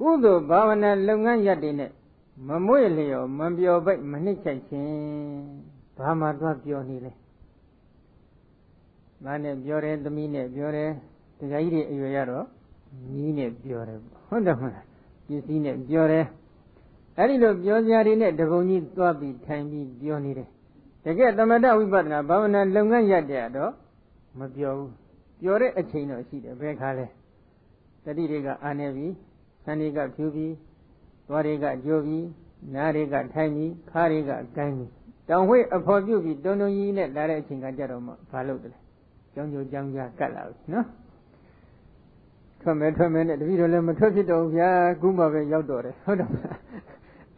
ကုသိုလ်ဘာဝနာလုပ်ငန်းရပ်တွေနဲ့မမွေ့လျော်မပြောပိတ်မနှိမ့်ချိုက်ခြင်းဘာမှသွားပြောနေလဲငါနဲ့ပြောတယ်သမီးနဲ့ပြောတယ်တခါကြီးတွေအရွယ်ရတော့ညီးနဲ့ပြောတယ်ဟုတ်တယ်မဟုတ်လားပစ္စည်းနဲ့ပြောတယ်အဲ့ဒီလိုပြောစရာတွေနဲ့တပုံကြီးသွားပြီးထိုင်ပြီးပြောနေတယ်တကယ်သမထဝိပဿနာဘာဝနာလုပ်ငန်းရတဲ့တော့မပြောဘူးပြောတဲ့အချိန်တော့ရှိတယ်ဘယ်ခါလဲတတိတွေကအာနေပြီဆ န်တွေကဖြူပြီးသွားတွေကကြိုးပြီးနားတွေကထိုင်ပြီးခါးတွေကကိုင်းပြီးတောင်ဝှေ့အဖော်ပြုတ်ပြီးတုံတုံကြီးနဲ့လာတဲ့အချိန်ကကြတော့မှဘာလုပ်တယ်လဲကြောင်းကြိုကြောင်းကြားကတ်လာပြီနော်ထွက်မယ်ထွက်မယ်နဲ့တပည့်တော်လည်းမထွက်ဖြစ်တော့ဘူးဗျာခုမှပဲရောက်တော့တယ်ဟုတ်တော့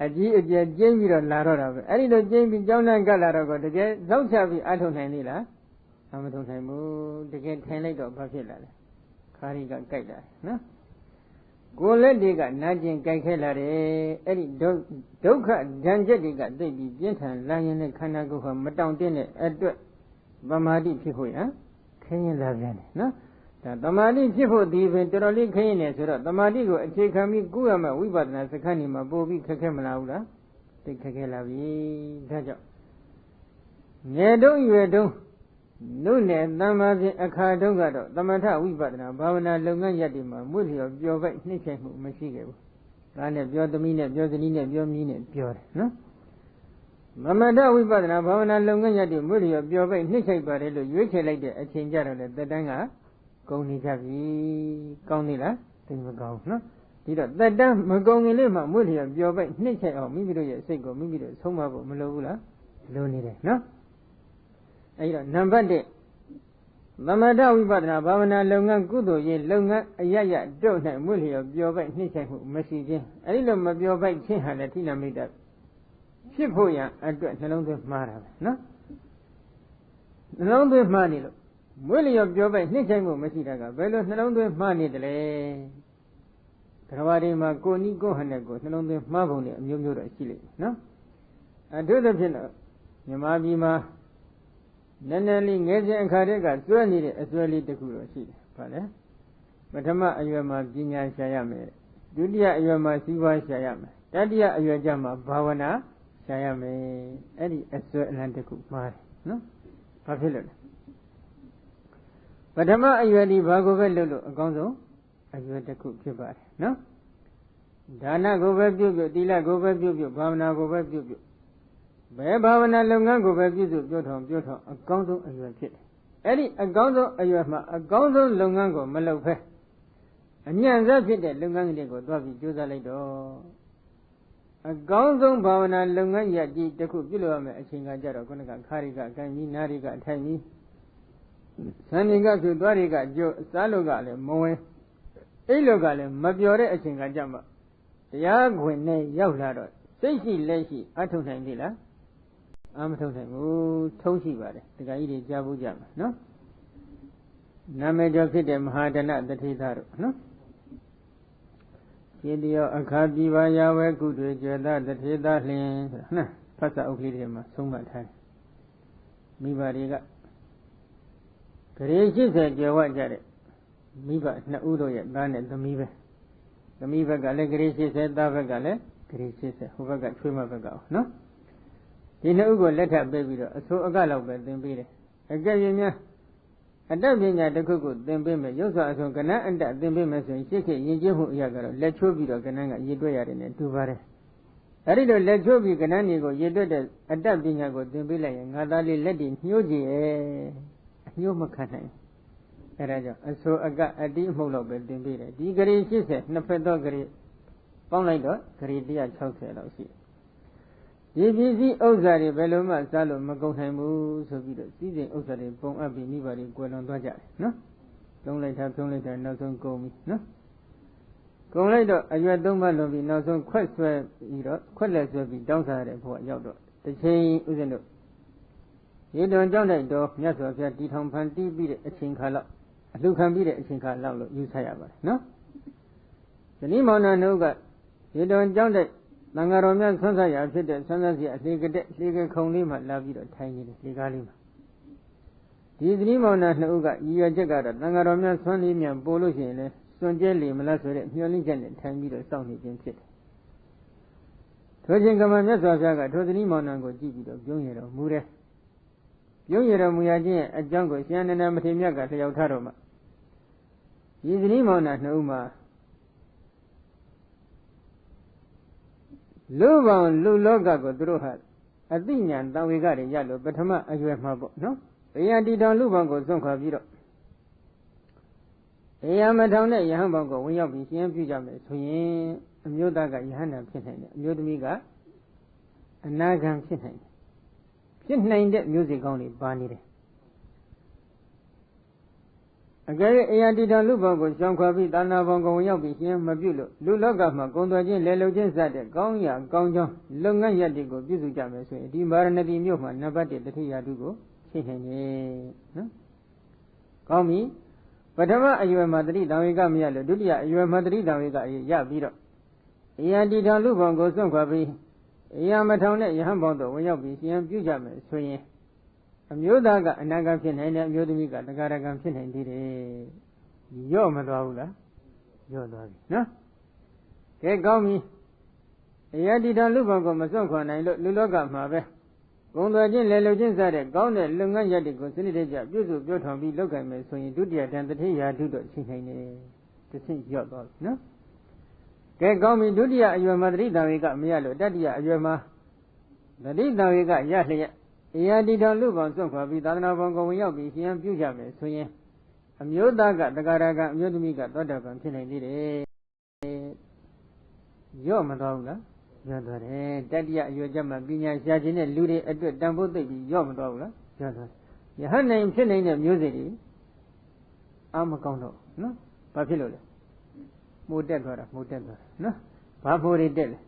အကြီးအကျယ်ကျင်းပြီးတော့လာတော့တာပဲအဲ့ဒီလိုကျင်းပြီးကြောင်းတန်းကတ်လာတော့ကတကယ်လောက်ချပြီးအထုံနိုင်သေးလားအမထုံနိုင်ဘူးတကယ်ထိုင်လိုက်တော့ဘာဖြစ်လာလဲခါရီကကြိုက်လာတယ်နော် ကိုယ်လက်တွေကနာကျင်ကြိုက်ခဲလာတယ်အဲ့ဒီဒုက္ခဒဏ်ချက်တွေကသိပြီးပြင်းထန်လာရင်လည်းခန္ဓာကိုယ်ကမတောင့်တင်းတဲ့အတွက်ပမာတိဖြစ်ဖို့ရခင်းရင်လာပြန်တယ်နော်ဒါတမာတိဖြစ်ဖို့ဒီပင်တော်တော်လေးခင်းနေဆိုတော့တမာတိကိုအခြေခံပြီးကုရမယ့်ဝိပဿနာစခန်းဒီမှာပို့ပြီးခက်ခဲမလားဘူးလားသိခက်ခဲလာပြီဒါကြောင့်ငယ်တုံးရွယ်တုံးနု နယ်တမ္မာဖြင့်အခါတုံးကတော့သမထဝိပဿနာဘာဝနာလုပ်ငန်းရပ်တွေမှာမွေ့လျော်ပျော်ပိုက်နှိမ့်ချမှုမရှိခဲ့ဘူးဒါနဲ့ပြောသမီးနဲ့ပြောဇနီးနဲ့ပြောမြီးနဲ့ပြောတယ်နော်မမတဝိပဿနာဘာဝနာလုပ်ငန်းရပ်တွေမွေ့လျော်ပျော်ပိုက်နှိမ့်ချိုက်ပါတယ်လို့ရွေးချယ်လိုက်တဲ့အချိန်ကြတော့လေတက်တန်းကကုံနေကြပြီကောင်းနေလားသိမကောင်းနော်ဒီတော့တက်တန်းမကုံငင်လေးမှမွေ့လျော်ပျော်ပိုက်နှိမ့်ချိုက်အောင်မိမိတို့ရဲ့စိတ်ကိုမိမိတို့ဆုံးမဖို့မလိုဘူးလားလိုနေတယ်နော် အဲဒီတော့နံပါတ်1သမထဝိပဿနာဘာဝနာလုပ်ငန်းကုသိုလ်ရေးလုပ်ငန်းအရရတုတ်၌မွေ့လျော်ပျော်ပိုက်နှိမ့်ချိုက်မှုမရှိခြင်းအဲဒီလိုမပျော်ပိုက်ခြင်းဟာလည်းထိနာမိတ်ဖြစ်ဖို့ရန်အတွက်နှလုံးသွင်းမှားတာပဲနော်နှလုံးသွင်းမှားနေလို့မွေးလျော်ပြောပိုက်နှိမ့်ချိုက်မှုမရှိတာကဘယ်လိုနှလုံးသွင်းမှားနေတယ်လဲကရဝရီမှာကိုနီးကိုဟန်တဲ့ကိုနှလုံးသွင်းမှားပုံတွေအမျိုးမျိုးတော့ရှိလိမ့်မယ်နော်အထူးသဖြင့်တော့မြမပြည်မှာ နည်းနည်းလေးငယ်စဉ်အခါတည်းကကျွဲနေတဲ့အစွဲလေးတစ်ခုတော့ရှိတယ်ဗါလဲပထမအရွယ်မှာပညာရှာရမယ်ဒုတိယအရွယ်မှာစီးပွားရှာရမယ်တတိယအရွယ်ကျမှဘာဝနာရှာရမယ်အဲ့ဒီအစွဲအလံတစ်ခုမှားတယ်နော်ဘာဖြစ်လို့လဲပထမအရွယ်ဒီဘာကိုပဲလုပ်လို့အကောင်းဆုံးအရွယ်တစ်ခုဖြစ်ပါတယ်နော်ဒါနကိုပဲပြုပြုသီလကိုပဲပြုပြုဘာဝနာကိုပဲပြုပြု ဘယ်ဘာဝနာလုပ်ငန်းကိုပဲပြုစုပြောထောင်ပြောထောင်အကောင်းဆုံးအရွယ်ဖြစ်တယ်အဲ့ဒီအကောင်းဆုံးအရွယ်မှာအကောင်းဆုံးလုပ်ငန်းကိုမလုပ်ဖဲအညံ့စားဖြစ်တဲ့လုပ်ငန်းတွေကိုသွားပြီးကြိုးစားလိုက်တော့အကောင်းဆုံးဘာဝနာလုပ်ငန်းရည်တစ်ခုပြုလုပ်ရမယ်အချိန်ကကြတော့ခုနကခါရိကအကံကြီးနာရိကအထိုင်ကြီးဆန္ဒီကဆိုသွားတွေကကြိုစားလို့ကလည်းမဝင်အိတ်လို့ကလည်းမပြောတဲ့အချိန်ကကြမှာတရားခွင်နဲ့ရောက်လာတော့စိတ်ရှိလက်ရှိအထုံနိုင်ပြီလား အမထုံနိုင်ဘူးထုံးရှိပါတယ်တခါကြီးတွေကြားဘူးကြမှာနော်နာမည်ကျော်ဖြစ်တဲ့မဟာဒနတတိသတို့နော်ရှင်တယောအခါပြပါရဝဲကုတွေကျေသတတိသလျင်ဆိုတာနော်ဖတ်စာအုပ်ကလေးတွေမှာသုံးမှတ်ထားတယ်မိဘတွေကဂရေ80ကျော်ဝကြတဲ့မိဘနှစ်ဦးတို့ရဲ့သားနဲ့သမီးပဲသမီးဘက်ကလည်းဂရေ80သားဘက်ကလည်းဂရေ80ဟိုဘက်ကချွေးမဘက်ကနော် ဒီနှစ်ဦးကိုလက်ထပ်ပေးပြီးတော့အစိုးအကလောက်ပဲသင်ပေးတယ်အကယ်၍များအတ္တပညာတစ်ခုကိုသင်ပေးမယ်ရုပ်စွာအဆုံးကဏ္ဍအတ္တသင်ပေးမယ်ဆိုရင်ရှစ်ခေယဉ်ကျေးမှုအရာကတော့လက်ချိုးပြီးတော့ကဏ္ဍကရည်တွက်ရတယ်နဲ့တူပါတယ်အဲ့ဒီလိုလက်ချိုးပြီးကဏ္ဍတွေကိုရည်တွက်တဲ့အတ္တပညာကိုသင်ပေးလိုက်ရင်ငါသားလေးလက်တည်ညှိုးကြည့်ရဲ့အညှိုးမခံနိုင်အဲဒါကြောင့်အဆိုအကအတိအမှုလောက်ပဲတင်ပေးတယ်ဒီဂရေ80နှစ်ဖက်သောဂရေပေါင်းလိုက်တော့ဂရေ160လောက်ရှိတယ် ဒီပစ္စည်းဥစ္စာတွေဘယ်လိုမှစားလို့မကုန်နိုင်ဘူးဆိုပြီးတော့စီးစိမ်ဥစ္စာတွေပုံအပ်ပြီးမိဘတွေကွယ်လွန်သွားကြတယ်နော်သုံးလိုက်တာသုံးလိုက်တာနောက်ဆုံးကုန်ပြီနော်ကုန်လိုက်တော့အရွယ်သုံးပါလွန်ပြီးနောက်ဆုံးခွက်ဆွဲပြီးတော့ခွက်လက်ဆွဲပြီးတောင်းစားရတဲ့ဘဝရောက်တော့တစ်ချိန်ဥစဉ်တို့ရေတွန်ကြောင့်တဲ့တော့မြတ်စွာဘုရားတီထောင်ဖန်တီးပြီးတဲ့အချိန်ခါလောက်အလှခံပြီးတဲ့အချိန်ခါလောက်လို့ယူဆရပါတယ်နော်ဇနီးမောင်နှံတို့ကရေတွန်ကြောင့်တဲ့ သံဃာတော်များဆွမ်းစားရဖြစ်တဲ့ဆွမ်းစားစီအလေကတဲ့လေကခုံလေးမှလာပြီးတော့ထိုင်နေတယ်လေကားလေးမှာဒီဇနီးမောင်နှံနှစ်ဦးကရည်ရွယ်ချက်ကတော့သံဃာတော်များဆွမ်းလေးမြန်ပို့လို့ရှိရင်လေစစွန့်ကြဲလေမလားဆိုတဲ့မျှော်လင့်ချက်နဲ့ထိုင်ပြီးတော့စောင့်နေခြင်းဖြစ်တယ်ထိုချိန်ကမှမြတ်စွာဘုရားကထိုသတိမောင်နှံကိုကြည့်ပြီးတော့ပြုံးရတော်မူတယ်ပြုံးရတော်မူရခြင်းရဲ့အကြောင်းကိုရှင်အနန္ဒမထေရမြတ်ကလျှောက်ထားတော်မှာဒီသတိမောင်နှံနှစ်ဦးမှာ လူပေါင်းလူလောကကိုသူတို့ဟာအသိဉာဏ်တံဝေကတွေရလို့ပထမအရွယ်မှာပေါ့နော်။ဘေယတီတောင်လူပေါင်းကိုစွန့်ခွာပြီးတော့အေယမထောင်တဲ့ယဟန်ပေါင်းကိုဝင်ရောက်ပြီးရှင်းပြကြမယ်ဆိုရင်အမျိုးသားကယဟန်နာဖြစ်နိုင်တယ်အမျိုးသမီးကအနာဂံဖြစ်နိုင်တယ်ဖြစ်နိုင်တဲ့မျိုးစိကောင်းတွေပါနေတယ် အကယ်၍အရာတီတော်လူပေါင်းကိုရှောင်ခွာပြီးသာနာပေါင်းကိုဝင်ရောက်ပြီးရှင်းမပြုလို့လူလောကမှာဂုံတော်ချင်းလဲလုံချင်းစတဲ့ကောင်းရာကောင်းကြောင်းလုပ်ငန်းရပ်တွေကိုပြုစုကြမယ်ဆိုရင်ဒီမာရဏတိမြို့မှာနံပါတ်1တတိယတုကိုရှင်းနိုင်တယ်နော်ကောင်းပြီပထမအရွယ်မှာတတိတံဝေကမရလို့ဒုတိယအရွယ်မှာတတိတံဝေကရပြီးတော့အရာတီတော်လူပေါင်းကိုစွန့်ခွာပြီးအရာမထောင်တဲ့ယဟန်ပေါင်းတို့ဝင်ရောက်ပြီးရှင်းပြုကြမယ်ဆိုရင် အမျိုးသားကအနာဂတ်ဖြစ်နိုင်တယ်အမျိုးသမီးကတက္ကရာကံဖြစ်နိုင်သေးတယ်ရော့မသွားဘူးလားရော့သွားပြီနော်ကဲကောင်းပြီအယတိတလူဘုံကိုမစွန့်ခွာနိုင်လို့လူလောကမှာပဲဂုံတော်ချင်းလေလုံချင်းစတဲ့ကောင်းတဲ့လုပ်ငန်းရပ်တွေကိုစနစ်တကျပြုစုပြောထောင်ပြီးလုပ်ကြမယ်ဆိုရင်ဒုတိယတန်တထေရာထုတော့ချိန်နိုင်တယ်တစ်ဆင့်ရော့သွားပြီနော်ကဲကောင်းပြီဒုတိယအရွယ်မှာတတိတံဝေကမရလို့တတိယအရွယ်မှာတတိတံဝေကရလျက် အရာတီတော်လူပေါင်းစွန့်ခွာပြီးသာသနာပေါင်းကိုဝင်ရောက်ပြီးရှင်ပြုကြမယ်ဆိုရင်အမျိုးသားကတက္ကရာကအမျိုးသမီးကသောတာပန်ဖြစ်နိုင်သေးတယ်ရော့မသွားဘူးလားရော့သွားတယ်တတိယအရွယ်ကျမှပညာရှာခြင်းနဲ့လူတွေအတွက်တန်ဖိုးသိပ်ပြီးရော့မသွားဘူးလားရော့သွားယဟန်နိုင်ဖြစ်နိုင်တဲ့မျိုးစေ့တွေအာမကောင်းတော့နော်ဘာဖြစ်လို့လဲမှုတက်သွားတာမှုတက်သွားတာနော်ဘာမှုတွေတက်လဲ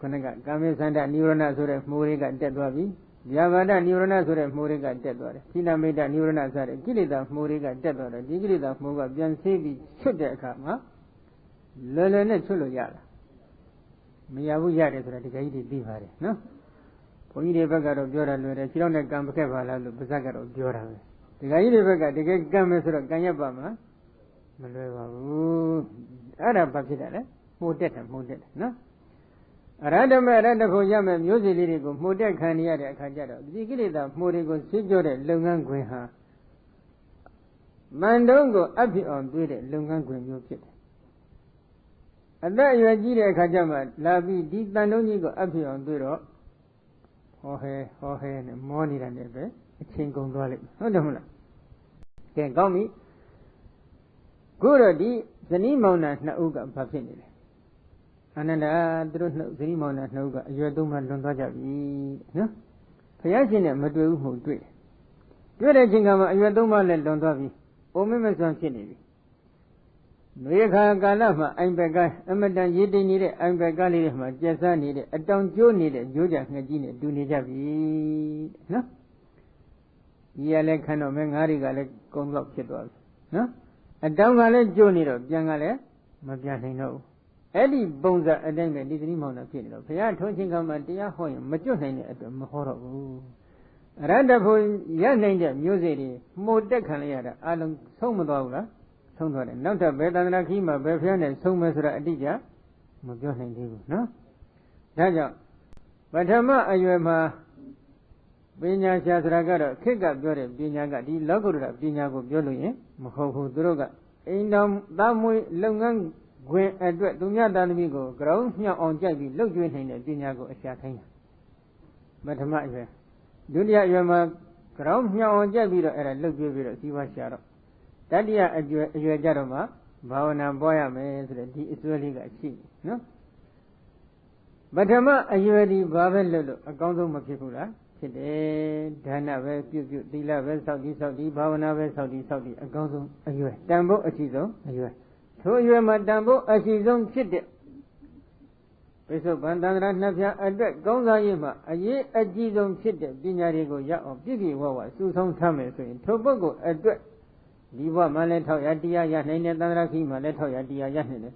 ခုနကကာမေသန္တနိဝရဏဆိုတဲ့မှုတွေကတက်သွားပြီ ဗျာပါဒနိဝရဏဆိုတဲ့မှုတွေကတက်သွားတယ်ခိလမိတ်တနိဝရဏဆိုတဲ့ကိလေသာမှုတွေကတက်သွားတယ်ဒီကိလေသာမှုကပြန်ဆေးပြီးချွတ်တဲ့အခါမှာလွယ်လွယ်နဲ့ချွတ်လို့ရလားမရဘူးရတယ်ဆိုတာဒီကကြီးတွေသိပါတယ်နော်ဘုန်းကြီးတွေဘက်ကတော့ပြောတာလွယ်တယ်ခြေထောက်နဲ့ကံပခက်ပါလားလို့ပါဇက်ကတော့ပြောတာပဲဒီကကြီးတွေဘက်ကတကယ်ကံမယ်ဆိုတော့ကံရက်ပါမလားမလွယ်ပါဘူးအဲ့ဒါဘာဖြစ်တယ်လဲမှုတက်တယ်မှုတက်တယ်နော် အရဟတမေရတဖို့ရမယ်မျိုးစေ့လေးတွေကိုမှုတက်ခံရတဲ့အခါကျတော့ဒီကိလေသာမှုတွေကိုသိကြတဲ့လုပ်ငန်းခွင်ဟာမန်တုံးကိုအဖြစ်အောင်တွေးတဲ့လုပ်ငန်းခွင်မျိုးဖြစ်တယ်အသက်အရွယ်ကြီးတဲ့အခါကျမှလာပြီးဒီတန်တုံးကြီးကိုအဖြစ်အောင်တွေးတော့ဟောဟဲဟောဟဲနဲ့မောနေတာနဲ့ပဲအချိန်ကုန်သွားလိမ့်မယ်ဟုတ်တယ်မဟုတ်လားကဲကောင်းပြီခုတော့ဒီဇနီးမောင်နှံနှစ်ဦးကဘာဖြစ်နေလဲ အနန္ဒာသူတို့နှုတ်ဇနီးမောင်နှံနှစ်ဦးကအရွယ်သုံးမှလွန်သွားကြပြီနော်ဘုရားရှင်နဲ့မတွေ့ဘူးမှုတွေ့တွေ့တဲ့ချိန်ကမှအရွယ်သုံးမှလည်းလွန်သွားပြီအိုမမဆွမ်းဖြစ်နေပြီနွေခါကာလမှာအိမ်ဘက်ကအမတန်ရေးတိမ်နေတဲ့အိမ်ဘက်ကလေးတွေမှာကျက်စားနေတဲ့အတောင်ကျိုးနေတဲ့ကြိုးကြငှက်ကြီးနဲ့တူနေကြပြီနော်ကြီးရလဲခန်းတော့မဲငါးတွေကလည်းကုန်းတော့ဖြစ်သွားပြီနော်အတောင်ကလည်းကျိုးနေတော့ပြန်ကလည်းမပြန်နိုင်တော့ဘူး အဲ့ဒီပုံစံအတိုင်းပဲဒီသတိမောင်တာဖြစ်နေတော့ဘုရားထုံးချင်းကမှတရားဟောရင်မကျွတ်နိုင်တဲ့အတွက်မဟောတော့ဘူးအရတ္တဖို့ရနိုင်တဲ့မျိုးစေ့တွေမှုတက်ခံလိုက်ရတာအလုံးဆုံးမသွားဘူးလားဆုံးသွားတယ်နောက်ထပ်ဘယ်တန္တရာခီးမှာဘယ်ဖျားနဲ့ဆုံးမယ်ဆိုတာအတိအကျမပြောနိုင်သေးဘူးနော်ဒါကြောင့်ပထမအရွယ်မှာပညာရှာဆိုတာကတော့ခက်ကပြောတဲ့ပညာကဒီလောကုတ္တရာပညာကိုပြောလို့ရင်မဟုတ်ဘူးသူတို့ကအိမ်တော်သားမွေးလုပ်ငန်း ခွင်အတွက်သူများသားသမီးကိုကြောင်းမြောက်အောင်ကြိုက်ပြီးလှုပ်ကြွေးနိုင်တဲ့ပညာကိုအရှာခိုင်းတာပထမအရွယ်ဒုတိယအရွယ်မှာကြောင်းမြောက်အောင်ကြိုက်ပြီးတော့အဲ့ဒါလှုပ်ကြွေးပြီးတော့စီးပွားရှာတော့တတိယအရွယ်အရွယ်ကြတော့မှဘာဝနာပွားရမယ်ဆိုတဲ့ဒီအစွဲလေးကရှိနော်ပထမအရွယ်ဒီဘာပဲလုပ်လို့အကောင်းဆုံးမဖြစ်ဘူးလားဖြစ်တယ်ဒါနပဲပြုပြုသီလပဲစောင့်တည်စောင့်တည်ဘာဝနာပဲစောင့်တည်စောင့်တည်အကောင်းဆုံးအရွယ်တန်ဖို့အရှိဆုံးအရွယ် ထိုအရွယ်မှာတန်ဖို့အရှိဆုံးဖြစ်တဲ့ပိဿဗန္တန္တရာနှစ်ဖြာအတွက်ကောင်းစားရေးမှာအရေးအကြီးဆုံးဖြစ်တဲ့ပညာတွေကိုရအောင်ပြည့်ပြည့်ဝဝစုဆောင်းထားမယ်ဆိုရင်ထိုပုဂ္ဂိုလ်အတွက်ဒီဘဝမှာလည်းထောက်ရတရားရနိုင်တဲ့သန္တရာခိမှာလည်းထောက်ရတရားရနိုင်တယ်